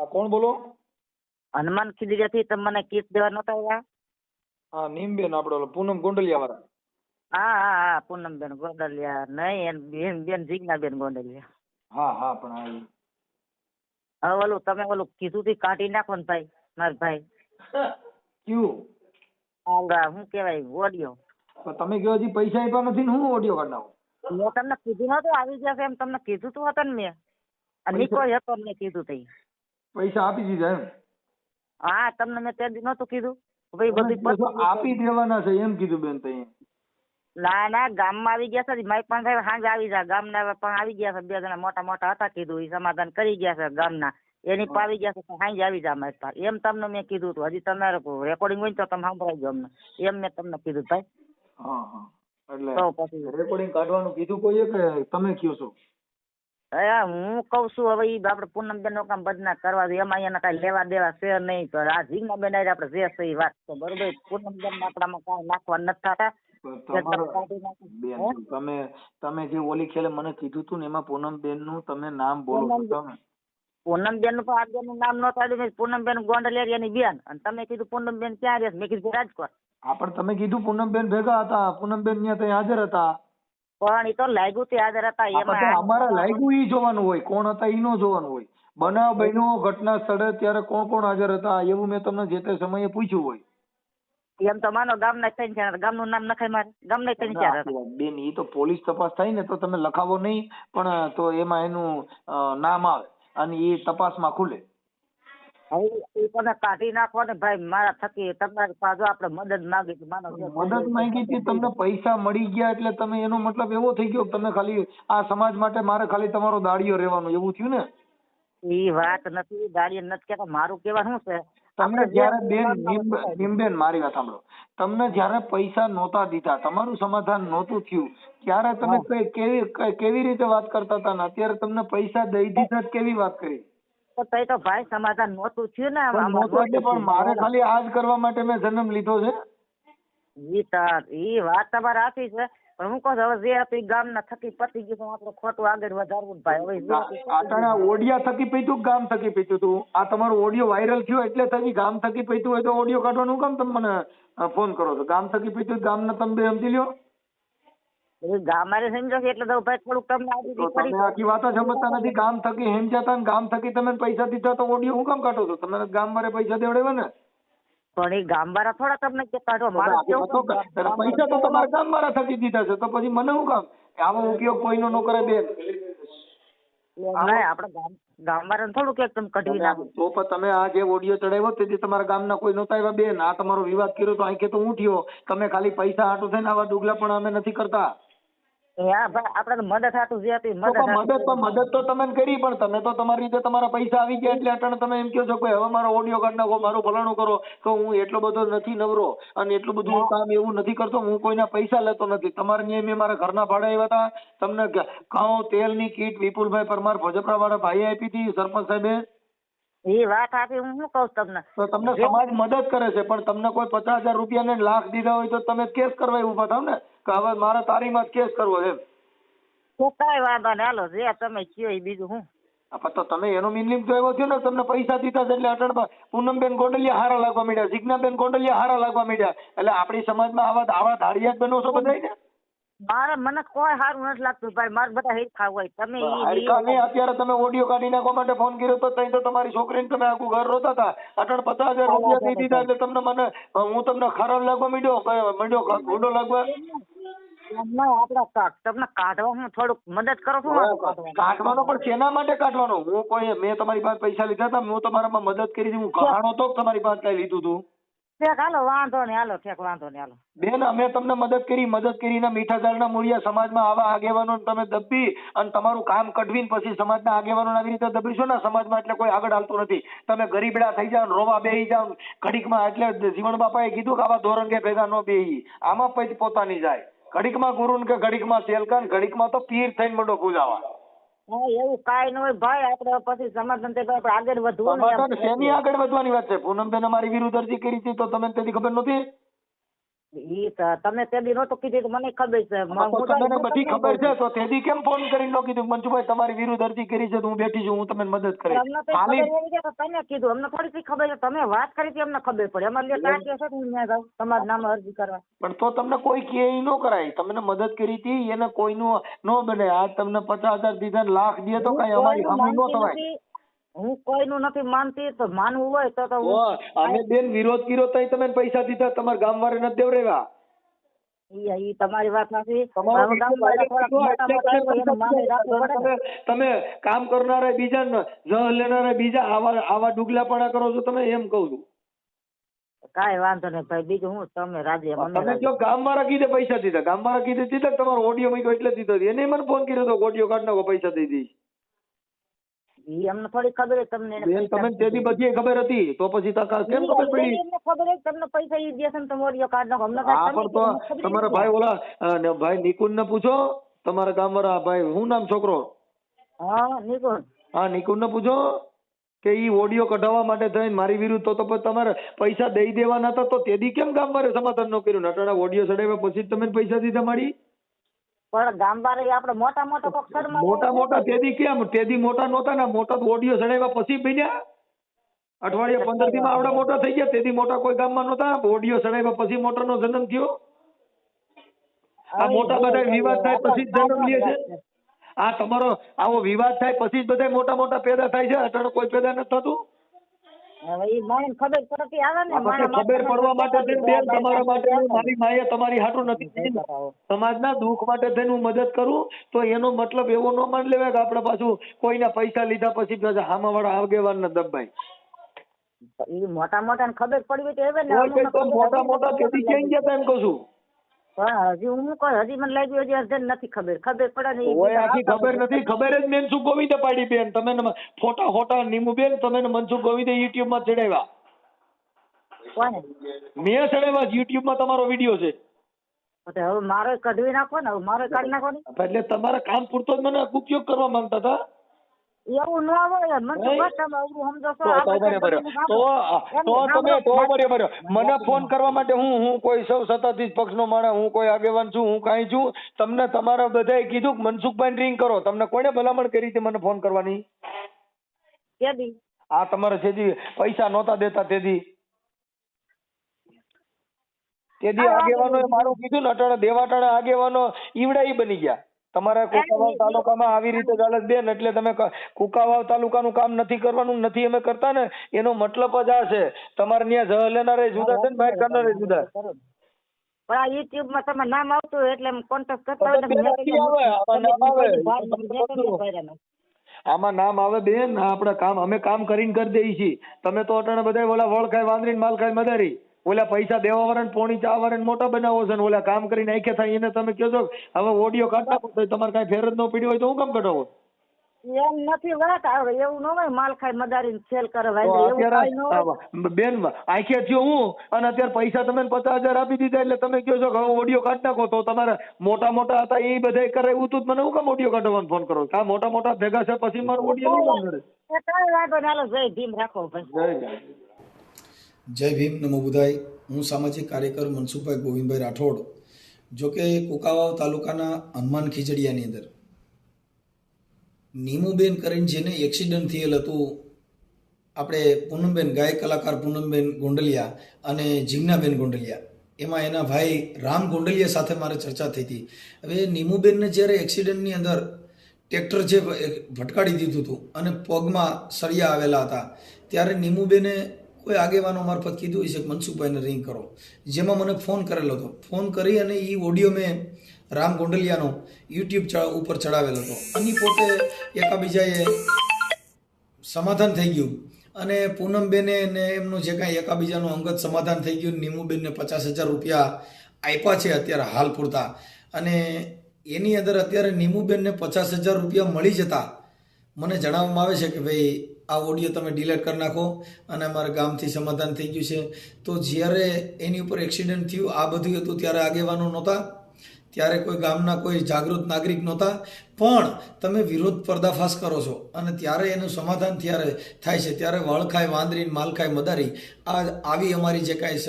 હા કોણ બોલો? હનુમાન ખીદડીયાથી તમે મને કેસ દેવા નતા આવ્યા? હા નીમબેન આપડો પૂનમ ગોંડલિયા વાળા હા હા હા પૂનમબેન ગોંડલિયા. નહીં બેન બેન જીજ્ઞાબેન ગોંડલિયા. હા હા પણ આ હવે ઓલું તમે ઓલું કીધું થી કાઢી નાખો ને ભાઈ મારા ભાઈ. કયું? ઓલા શું કહેવાય ઓડિયો. પણ તમે કહો હજી પૈસા આપ્યા નથી ને હું ઓડિયો કાઢ મેં તમને કીધું નતું આવી જશે એમ તમને કીધું તું હતું ને મેં. અને કોઈ હતો મેં કીધું તઈ પૈસા આપી દીધા એમ. હા તમને મેં તે દી નતું કીધું. ભાઈ બધું આપી દેવાના છે એમ કીધું બેન તઈ ના ના ગામમાં આવી ગયા છે. માઇક પણ સાહેબ સાંજે આવી જા. ગામના પણ આવી ગયા છે. બે જણા મોટા મોટા હતા કીધું. એ સમાધાન કરી ગયા છે ગામના. એની પર આવી ગયા છે. સાંજે આવી જા માઇક પર એમ તમને મેં કીધું હતું. હજી તમારે રેકોર્ડિંગ હોય ને તો તમે ગયો અમને. એમ મેં તમને કીધું ભાઈ. હા હા. એટલે તો પછી રેકોર્ડિંગ કાઢવાનું કીધું કોઈએ કે તમે કયો છો? હું કઉ છું હવે ઈ આપણે પૂનમબેનનું કામ બદનામ કરવા દે એમાં એના કઈ લેવા દેવા છે નહીં તો આ જીગનાબેન બેન આપડે જે છે એ વાત છે બરોબર? પૂનમબેન આપણામાં કઈ નાખવા નથી થતા. તમે. બેન તમે તમે જે ઓલી ખેલે મને કીધું તું ને એમાં પૂનમ બેનનું તમે નામ બોલો છો પૂનમ- તમે. પૂનમબેનનું પણ આગળનું નામ નહોતું આવ્યું મેં પૂનમબેન ગોંડલેરિયાની બેન. અને તમે કીધું પૂનમબેન ક્યાં રહે મેં કીધું રાજકોટ. હા પણ તમે કીધું પૂનમબેન ભેગા હતા પૂનમબેન ત્યાં ત્યાં હાજર હતા. પણ એ તો લાગ્યું તે હાજર હતા એમાં અમારે લાગ્યું ઈ જોવાનું હોય કોણ હતા ઈ નો જોવાનું હોય. બનાવ બન્યો ઘટના સ્થળે ત્યારે કોણ કોણ હાજર હતા એવું મેં તમને જે તે સમયે પૂછ્યું હોય. એમ તો માનો ગામના ત્રણ ચાર. ગામનું નામ નખાય મારે. ગામના ત્રણ ચાર બેન ઈ તો પોલીસ તપાસ થાય ને તો તમે લખાવો નહીં પણ તો એમાં એનું નામ આવે અને એ તપાસમાં ખુલે. હવે એ કોને કાઢી નાખો ને ભાઈ મારા થકી તમારી પાસે આપણે મદદ માંગી છે. માનો મદદ માંગી હતી તમને પૈસા મળી ગયા એટલે તમે એનો મતલબ એવો થઈ ગયો કે તમે ખાલી આ સમાજ માટે મારે ખાલી તમારો દાડિયો રહેવાનો એવું થયું ને? એ વાત નથી ગાડી નથી કેતા મારું કેવા શું છે? તમને જ્યારે બેન. નીમબેન મારી વાત સાંભળો. તમને જ્યારે પૈસા નહોતા દીધા તમારું સમાધાન નહોતું થયું ત્યારે તમે કઈ કેવી કેવી રીતે વાત કરતા હતા ને? અત્યારે તમને પૈસા દઈ દીધા કેવી વાત કરી? તો તઈ તો ભાઈ સમાધાન નહોતું થયું ને નહોતું એટલે પણ મારે ખાલી આ જ કરવા માટે મેં જન્મ લીધો છે. તાર ઈ વાત તમારે સાચી છે પણ હું કહું હવે જે આપી ગામ ગામના થકી પતી ગયું છે આપણે ખોટું આગળ વધારવું ભાઈ હવે આટાણા ઓડિયા થકી પીતું ગામ થકી પીતું તું આ તમારો ઓડિયો વાયરલ થયો એટલે થકી ગામ થકી પીતું હોય તો ઓડિયો કાઢવાનું કામ તમે મને ફોન કરો છો. ગામ થકી પૈતું ગામના તમે બે સમજી લ્યો. એ કોઈ નો એટલે તો ભાઈ થોડુંક તમને આવી તમે આખી વાતો સમજતા નથી. ગામ થકી હેમજાતા ને ગામ થકી તમે પૈસા દીધા તો ઓડિયો હું કામ કાઢો છો? તમે ગામ મારે પૈસા દેવડાવ્યા ને? પણ એ ગામવાળા થોડા તમને કે કાઢો મારે આખી કેવું વાતો કામ? કરે. પૈસા તો તમારા ગામ મારા થકી દીધા છે. તો પછી મને શું કામ? આવો ઉપયોગ કોઈનો ન કરે બેન. આપણે ગામ ગામવાળાને થોડું કે તમે કઢવી નાખો. તો પણ તમે આ જે ઓડિયો ચડાવ્યો તેથી તમારા ગામના કોઈ નહોતા આવ્યા બેન. આ તમારો વિવાદ કર્યો તો આંખે તો હું થયો. તમે ખાલી પૈસા હાટું થઈને આવા ડુગલા પણ અમે નથી કરતા. આપણે મદદ હાટું જે હતી મદદ તો મદદ તો તમે કરી પણ તમે તો તમારી રીતે તમારા પૈસા આવી ગયા એટલે અટણ તમે એમ કહો છો કે હવે મારો ઓડિયો કાઢ નાખો મારું ફલાણું કરો તો હું એટલો બધો નથી નવરો અને એટલું બધું કામ એવું નથી કરતો હું કોઈના પૈસા લેતો નથી. તમારે ન્યાય મેં મારા ઘરના ભાડે આવ્યા હતા. તમને ઘઉં તેલની કીટ વિપુલભાઈ પરમાર ભોજપરા વાળા ભાઈએ આપી હતી સરપંચ સાહેબે. એ વાત આપી હું શું કહું તમને? તો તમને સમાજ મદદ કરે છે પણ તમને કોઈ પચાસ હજાર રૂપિયા ને લાખ દીધા હોય તો તમે કેસ કરવા ઊભા થાવ ને કે હવે મારે તારીમાં જ કેસ કરવો એમ. તો કઈ વાંધો ને હાલો જે તમે કયો એ બીજું હું. પણ તો તમે એનો મિનિંગ તો એવો થયો ને તમને પૈસા દીધા છે એટલે અટણમાં પૂનમબેન ગોંડલિયા હારા લાગવા માંડ્યા જીજ્ઞાબેન ગોંડલિયા હારા લાગવા માંડ્યા. એટલે આપણી સમાજમાં આવા આવા ધાડિયા જ બનો છો બધાય ને મારે મને કોઈ સારું નથી લાગતું ભાઈ મારે બધા હિરખા હોય. તમે અત્યારે તમે ઓડિયો કાઢી નાખવા માટે ફોન કર્યો તો તઈ તો તમારી છોકરીને તમે આખું ઘર રોતા હતા. અટણ પચાસ હજાર રૂપિયા દઈ દીધા એટલે તમને મને હું તમને ખરાબ લાગવા માંડ્યો માંડ્યો ગુંડો લાગવા? એમ નહીં, તમને કાઢવા હું થોડુંક મદદ કરો છો કાઢવાનો પણ શેના માટે કાઢવાનો? હું કોઈ મેં તમારી પાસે પૈસા લીધા હતા હું તમારામાં મદદ કરી હતી હું કહાણો તો તમારી પાસે લીધું હતું બેન, અમે તમને મદદ કરી, મદદ કરીને મીઠા દાળના મૂળિયા સમાજમાં આવા આગેવાનો તમે દબી અને તમારું કામ કઢવીને પછી સમાજના આગેવાનો આવી રીતે દબીશો ને, સમાજમાં એટલે કોઈ આગળ હાલતું નથી. તમે ગરીબડા થઈ જાવ રોવા બેહી જાવ ઘડીકમાં એટલે જીવન બાપાએ કીધું કે આવા ધોરંગે ભેગા ન બેહી. આમાં પછી પોતાની જાય. ઘડીકમાં ગુરુ કે ઘડીકમાં સેલકા ઘડીકમાં તો પીર થઈને મંડો પૂજાવા હા એવું કાંઈ ન હોય. ભાઈ આપણે પછી સમાધાન થઈ આપણે આગળ વધવું ને શેની આગળ વધવાની વાત છે? પૂનમબેન અમારી વિરુદ્ધ અરજી કરી હતી તો તમને તેથી ખબર નહોતી? ઈ તમે તે દી નહોતું કીધું મને ખબર છે. મ- તો હું તો તમને હું બધી ખબર છે. તો તેથી કેમ ફોન કરીને નો કીધું? મંજુભાઈ તમારી વિરુદ્ધ અરજી કરી છે તો હું બેઠી છું હું તમને મદદ કરીશ. ખાલી તમે કીધું. અમને થોડી ખબર છે તમે વાત કરી હતી અમને ખબર પડી. અમારે કાં કે છે હું ત્યાં જાઉં તમારા નામે અરજી કરવા. પણ તો તમને કોઈ કે ઈ નો કરાય. તમને મદદ કરી હતી એને કોઈનું નો બને. આજ તમને પચાસ હજાર દીધા લાખ દે તો કઈ અમારી હમી નો થવાય. હું કોઈનું નથી માનતી તો માનવું હોય તો તો તો હું અમે બેન વિરોધ કર્યો તો તમે પૈસા દીધા તમારા ગામ વાળા નથી. તમારી વાત ને. તમે કામ કરનારા બીજા ને લેનારા બીજા આવા આવા ડુગલાપણા કરો છો તમે એમ કહું છું. કાઈ વાંધો નહીં ભાઈ બીજું હું તમે રાજી તમે. જો ગામ વાળા કીધે પૈસા દીધા? ગામ વાળા કીધે દીધા તમારો ઓડિયો મૂક્યો એટલે દીધો? એને મને ફોન કર્યો તો ઓડિયો કાઢ નાખો પૈસા દઈ દઈશ. ઈ અમને થોડી ખબર હોય તમને એને બેન તેથી બધી ખબર હતી તો પછી તકા કેમ ખબર પડી? ખબર હોય તમને પૈસા ઈ દેશે ને કાર્ડ અમને તો તમારા ભાઈ ઓલા ભાઈ નિકુન ને પૂછો તમારા ગામ વાળા ભાઈ શું નામ છોકરો? હા નિકુન હા નિકુન ને પૂછો કે ઈ ઓડિયો કઢાવવા માટે થઈને મારી વિરુદ્ધ તો તો પછી તમારે પૈસા દઈ દેવાના હતા તો તેદી કેમ ગામ વાળે સમાધાન ન કર્યું? નટાડા ઓડિયો ચડાવ્યા પછી તમે પૈસા દીધા મારી? પણ ગામ બારે આપણે મોટા મોટા કોક શર્મા મોટા મોટા તેદી કેમ? તેદી મોટા નહોતા ને મોટા તો ઓડિયો ચડાવ્યા પછી બન્યા અઠવાડિયા પંદરથી માં આવડા મોટા થઈ ગયા તેદી મોટા કોઈ ગામમાં નહોતા ઓડિયો ચડાવ્યા પછી મોટાનો જન્મ થયો. આ મોટા બધા વિવાદ થાય પછી જ જન્મ લે છે. આ તમારો આવો વિવાદ થાય પછી જ બધા મોટા મોટા પેદા થાય છે. અટાણે કોઈ પેદા નથી થતું. હવે ઈ માણસ ખબર પડતી આવે ને માણસ ખબર પડવા માટે બેન તમારા માટે મારી માએ તમારી હાટું નથી સમાજના દુઃખ માટે થઈને હું મદદ કરું તો એનો મતલબ એવો ન માન લેવાય કે આપણે પાછું કોઈના પૈસા લીધા પછી પાછા આગેવાન ને દબાય. મોટા મોટા ખબર પડી તો એવે ને મોટા મોટા તેથી ક્યાં ગયા એમ કહું છું. હજી હું હજી મને લાગ્યું હજી અર્ધન નથી ખબર. ખબર પડે ને ઓય આખી ખબર નથી. ખબર જ મનસુખ ગોવિંદે પાડી બેન. તમે ને ફોટા ફોટા નીમુ બેન તમે ને મનસુખ ગોવિંદે યુટ્યુબમાં ચડાવ્યા. કોને? મેં ચડાવ્યા યુટ્યુબમાં તમારો વીડિયો છે. તો હવે મારો કઢવી નાખો ને હવે મારો કાઢી નાખો ને એટલે તમારા કામ પૂરતો જ મને ઉપયોગ કરવા માંગતા હતા. એવું ન હોય. મને ફોન કરવા માટે હું હું કોઈ સૌ સત્તાધીશ પક્ષનો માણસ હું કોઈ આગેવાન છું હું કાંઈ છું. તમને તમારા બધાએ કીધું કે મનસુખભાઈ રિંગ કરો. તમને કોને ભલામણ કરી હતી મને ફોન કરવાની? આ તમારે જેથી પૈસા નહોતા દેતા તેથી તેથી આગેવાનો મારું કીધું ને અટાણે દેવાટાણા આગેવાનો ઈવડા ઈ બની ગયા. તમારા કુકાવાવ તાલુકામાં આવી રીતે ચાલે બેન એટલે તમે કુકાવાવ તાલુકાનું કામ નથી કરવાનું નથી અમે કરતા ને એનો મતલબ જ આ છે. તમારે ત્યાં જહ લેનારે જુદા છે ને બહાર કરનારે જુદા. પણ આ યુટ્યુબમાં તમે નામ આવતું એટલે કોન્ટેક્ટ કરતા હોય પણ ને નથી આવે, આમાં નામ આવે. બેન આપડે કામ અમે કામ કરીને કરી દઈએ છીએ. તમે તો અટાણે બધા ઓલા વળ ખાય વાંદરી ને માલ ખાય મદારી. ઓલા પૈસા દેવા વાળા પોણી ચા વાળા મોટા બનાવો છે ને ઓલા કામ કરીને આખે થાય એને તમે કહો છો હવે ઓડિયો કાઢ નાખો તો તમારે કાંઈ ફેર જ ન પીડી હોય તો હું કામ કઢાવો? એમ નથી વાત આવે એવું ન હોય માલ ખાઈ મદારી સેલ કરે ભાઈ એવું કાંઈ ન હોય. અત્યારે બેન આંખે થયો હું અને અત્યારે પૈસા તમે પચાસ હજાર આપી દીધા એટલે તમે કહો છો કે હવે ઓડિયો કાઢ નાખો તો તમારે મોટા મોટા હતા એ બધા કરાવ્યું તું તો મને હું કામ ઓડિયો કાઢવાનો ફોન કરો આ મોટા મોટા ભેગા છે પછી મારો ઓડિયો નહીં કામ કરે. જય ભીમ રાખો ભાઈ. જય ભીમ નમો બુધાય. હું સામાજિક કાર્યકર મનસુખભાઈ ગોવિંદભાઈ રાઠોડ, જો કે કુકાવાવ તાલુકાના હનુમાન ખીજડીયાની અંદર. નીમુબેન કરીને જેને એક્સિડન્ટ થયેલ હતું, આપણે પૂનમબેન, ગાયક કલાકાર પૂનમબેન ગોંડલિયા અને જીજ્ઞાબેન ગોંડલિયા. એમાં એના ભાઈ રામ ગોંડલિયા સાથે મારે ચર્ચા થઈ હતી. હવે નીમુબેનને જ્યારે એક્સિડન્ટની અંદર ટ્રેક્ટર જે ભટકાડી દીધું હતું અને પગમાં સળિયા આવેલા હતા, ત્યારે નીમુબેને કોઈ આગેવાનો મારફત કીધું હશે કે મનસુખભાઈને રિંગ કરો. જેમાં મને ફોન કરેલો હતો. ફોન કરી અને એ ઓડિયો મેં રામ ગોંડલિયાનો યુટ્યુબ ઉપર ચડાવેલો હતો. અને પોતે એકાબીજાએ સમાધાન થઈ ગયું. અને પૂનમબેને ને એમનું જે કાંઈ એકાબીજાનું અંગત સમાધાન થઈ ગયું, નીમુબેનને પચાસ હજાર રૂપિયા આપ્યા છે અત્યારે હાલ પૂરતા. અને એની અંદર અત્યારે નીમુબેનને પચાસ હજાર રૂપિયા મળી જતા. મને જણાવવામાં આવે છે કે ભાઈ આ ઓડિયો તમે ડિલેટ કરી નાખો અને અમારા ગામથી સમાધાન થઈ ગયું છે. તો જ્યારે એની ઉપર એક્સિડન્ટ થયું, આ બધું હતું ત્યારે આગેવાનો નહોતા, ત્યારે કોઈ ગામના કોઈ જાગૃત નાગરિક નહોતા. પણ તમે વિરોધ પર્દાફાશ કરો છો અને ત્યારે એનું સમાધાન ત્યારે થાય છે. ત્યારે વળખાય વાંદરી માલખાય મદારી. આ આવી અમારી જે કાંઈ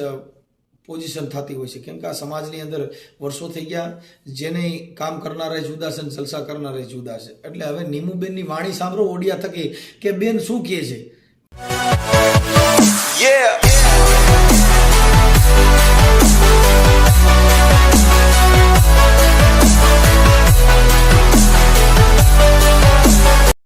પોઝિશન થતી હોય છે. કેમ કે આ સમાજની અંદર વર્ષો થઈ ગયા, જેને કામ કરનારા જુદા છે અને જલસા કરનારા જુદા છે. એટલે હવે નીમુબેનની વાણી સાંભળો, ઓડિયા થકી, કે બેન શું કહે છે? Yeah.